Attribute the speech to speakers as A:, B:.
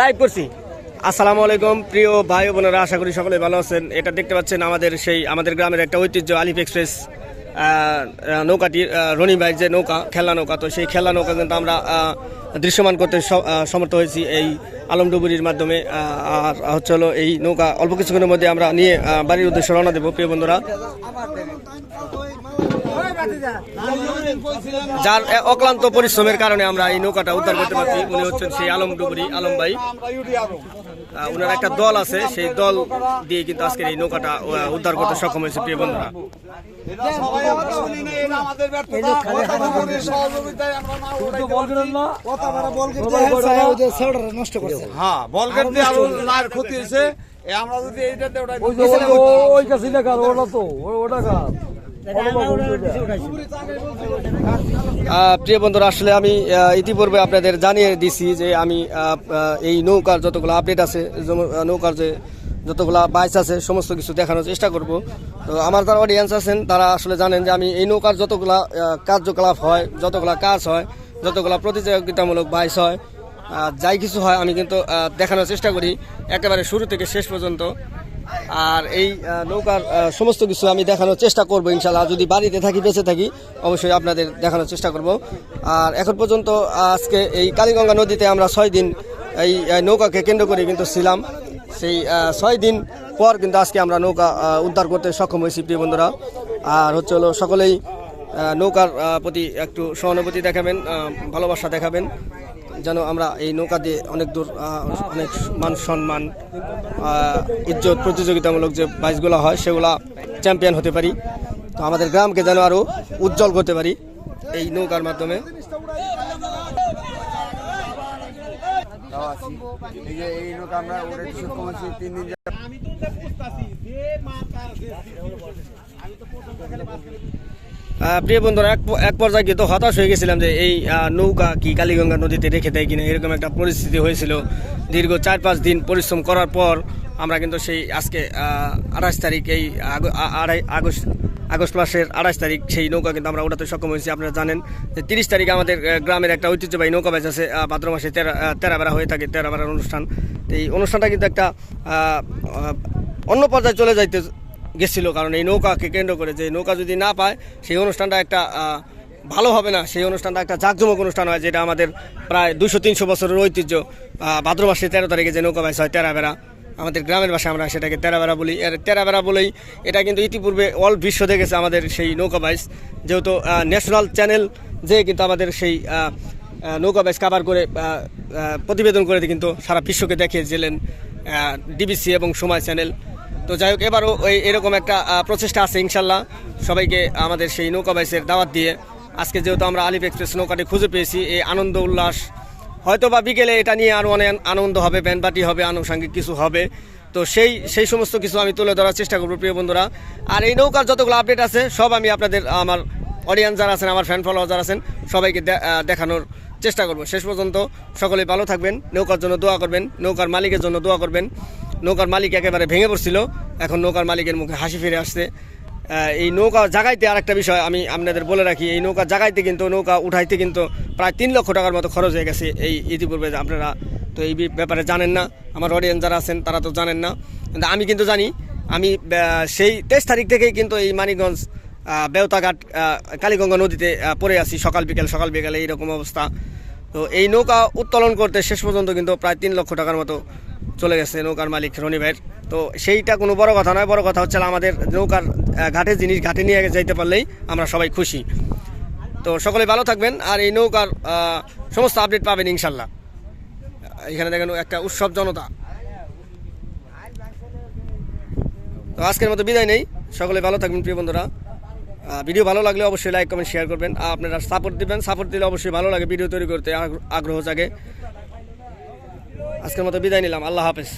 A: Live করছি। আসসালামু আলাইকুম, প্রিয় ভাই বোনেরা, আশা করি সকলে ভালো আছেন। এটা দেখতে পাচ্ছেন আমাদের সেই, আমাদের গ্রামের একটা ঐতিহ্য, আলিফ এক্সপ্রেস নৌকাটি রনি ভাই যে নৌকা, খেলনা নৌকা। তো সেই খেলনা নৌকা কিন্তু আমরা দৃশ্যমান করতে সমর্থ হয়েছি এই আলমডুবুরির মাধ্যমে। আর হচ্ছে হলো এই নৌকা অল্প কিছুক্ষণের মধ্যে আমরা নিয়ে বাড়ির উদ্দেশ্যে রওনা দেবো, প্রিয় বন্ধুরা। যার অক্লান্ত পরিশ্রমের কারণে আমরা এই নৌকাটা উদ্ধার করতে পারছি। উনি হচ্ছেন সেই আলম ডুবুরি আলম ভাই। ওনার একটা দল আছে সেই দল দিয়ে কিন্তু আজকের এই নৌকাটা উদ্ধার করতে সক্ষম হয়েছে প্রিয় বন্ধুরা।
B: হ্যাঁ ক্ষতি হয়েছে আমরা যদি এইটাতে ওটাই
C: ওই কাছে ওটা তো ওটা
A: আহ, প্রিয় বন্ধুরা আসলে আমি ইতিপূর্বে আপনাদের জানিয়ে দিছি যে আমি এই নৌকার যতগুলো আপডেট আছে নৌকার যে যতগুলো বাইস আছে সমস্ত কিছু দেখানোর চেষ্টা করব। তো আমার যারা অডিয়েন্স আছেন তারা আসলে জানেন যে আমি এই নৌকার যতগুলা কার্যকলাপ হয় যতগুলা কাজ হয় যতগুলা প্রতিযোগিতামূলক বাইস হয় যাই কিছু হয় আমি কিন্তু দেখানোর চেষ্টা করি। একেবারে শুরু থেকে শেষ পর্যন্ত। আর এই নৌকার সমস্ত কিছু আমি দেখানোর চেষ্টা করব, ইনশাল্লাহ। যদি বাড়িতে থাকি, বেঁচে থাকি, অবশ্যই আপনাদের দেখানোর চেষ্টা করব। আর এখন পর্যন্ত, আজকে এই কালীগঙ্গা নদীতে আমরা ছয় দিন এই নৌকাকে কেন্দ্র করে কিন্তু ছিলাম। সেই ছয় দিন পর কিন্তু আজকে আমরা নৌকা উদ্ধার করতে সক্ষম হয়েছি, প্রিয় বন্ধুরা। আর হচ্ছে হলো, সকলেই নৌকার প্রতি একটু সহানুভূতি দেখাবেন ভালোবাসা দেখাবেন, যেন আমরা এই নৌকা দিয়ে অনেক দূর অনেক মান সম্মান ইজ্জত প্রতিযোগিতামূলক যে বাইসগুলো হয়, সেগুলা চ্যাম্পিয়ন হতে পারি। তো আমাদের গ্রামকে যেন আরও উজ্জ্বল করতে পারি এই নৌকার মাধ্যমে। প্রিয় বন্ধুরা, এক এক পর্যায়ে কিন্তু হতাশ হয়ে গেছিলাম যে এই নৌকা কি কালীগঙ্গা নদীতে রেখে দেয় কিনা, এরকম একটা পরিস্থিতি হয়েছিল। দীর্ঘ চার পাঁচ দিন পরিশ্রম করার পর আমরা কিন্তু সেই আজকে আঠাশ তারিখ এই আড়াই আগস্ট আগস্ট মাসের আঠাশ তারিখ সেই নৌকা কিন্তু আমরা ওঠাতে সক্ষম হয়েছি। আপনারা জানেন যে তিরিশ তারিখ আমাদের গ্রামের একটা ঐতিহ্যবাহী নৌকা ব্যাচ আছে ভাদ্র মাসে তেরা তেরাবেড়া হয়ে থাকে, তেরাবেড়ার অনুষ্ঠান। এই অনুষ্ঠানটা কিন্তু একটা অন্য পর্যায়ে চলে যাইতে গেছিল, কারণ এই নৌকাকে কেন্দ্র করে যে নৌকা যদি না পায়, সেই অনুষ্ঠানটা একটা ভালো হবে না। সেই অনুষ্ঠানটা একটা জাঁকজমক অনুষ্ঠান হয়, যেটা আমাদের প্রায় দুশো তিনশো বছরের ঐতিহ্য। ভাদ্র মাসে তেরো তারিখে যে নৌকা বাইস হয়, তেরাবেড়া। আমাদের গ্রামের ভাষায় আমরা সেটাকে তেরাবেড়া বলি। এর তেরাবেড়া বলেই এটা কিন্তু ইতিপূর্বে অল বিশ্ব দেখেছে আমাদের সেই নৌকা বাইস যেহেতু ন্যাশনাল চ্যানেল যে কিন্তু আমাদের সেই নৌকা বাইস কাভার করে প্রতিবেদন করে কিন্তু সারা বিশ্বকে দেখিয়েছিলেন ডিবিসি এবং সময় চ্যানেল। তো যাই হোক, এবারও ওই এরকম একটা প্রচেষ্টা আছে ইনশাল্লাহ। সবাইকে আমাদের সেই নৌকা বাইসের দাওয়াত দিয়ে। আজকে যেহেতু আমরা আলিফ এক্সপ্রেস নৌকাটি খুঁজে পেয়েছি, এই আনন্দ উল্লাস হয়তো বা বিকেলে এটা নিয়ে আরও অনেক আনন্দ হবে ব্যান্ডপার্টি হবে, আনুষঙ্গিক কিছু হবে। তো সেই সেই সমস্ত কিছু আমি তুলে ধরার চেষ্টা করব, প্রিয় বন্ধুরা। আর এই নৌকার যতগুলো আপডেট আছে, সব আমি আপনাদের, আমার অডিয়েন্স যারা আছেন, আমার ফ্যান ফলোয়ার যারা আছেন, সবাইকে দেখানোর চেষ্টা করব। শেষ পর্যন্ত সকলে ভালো থাকবেন, নৌকার জন্য দোয়া করবেন, নৌকার মালিকের জন্য দোয়া করবেন। নৌকার মালিক একেবারে ভেঙে পড়ছিল। এখন নৌকার মালিকের মুখে হাসি ফিরে আসছে। এই নৌকা জাগাইতে আরেকটা বিষয় আমি আপনাদের বলে রাখি, এই নৌকা জাগাইতে কিন্তু, নৌকা উঠাইতে কিন্তু প্রায় তিন লক্ষ টাকার মতো খরচ হয়ে গেছে এই ইতিপূর্বে, আপনারা তো এই ব্যাপারে জানেন না। আমার অডিয়েন্স যারা আছেন, তারা তো জানেন না। কিন্তু আমি কিন্তু জানি, আমি সেই তেইশ তারিখ থেকেই কিন্তু এই মানিকগঞ্জ বেওতাঘাট কালীগঙ্গা নদীতে পড়ে আসি সকাল বিকেল, সকাল বিকেলে, এইরকম অবস্থা। তো এই নৌকা উত্তোলন করতে শেষ পর্যন্ত কিন্তু প্রায় তিন লক্ষ টাকার মতো চলে গেছে নৌকার মালিক রনি ভাইয়ের। তো সেইটা কোনো বড় কথা নয়, বড় কথা হচ্ছে আমাদের নৌকার ঘাটের জিনিস ঘাটে নিয়ে যাইতে পারলেই আমরা সবাই খুশি। তো সকলে ভালো থাকবেন আর এই নৌকার সমস্ত আপডেট পাবেন ইনশাল্লাহ। এখানে দেখেন একটা উৎসব জনতা। তো আজকের মতো বিদায় নেই। সকলে ভালো থাকবেন প্রিয় বন্ধুরা। ভিডিও ভালো লাগলে অবশ্যই লাইক কমেন্ট শেয়ার করবেন। আর আপনারা সাপোর্ট দিবেন। সাপোর্ট দিলে অবশ্যই ভালো লাগে ভিডিও তৈরি করতে। আগ্রহ জাগে। আজকের মতো বিদায় নিলাম আল্লাহ হাফেজ।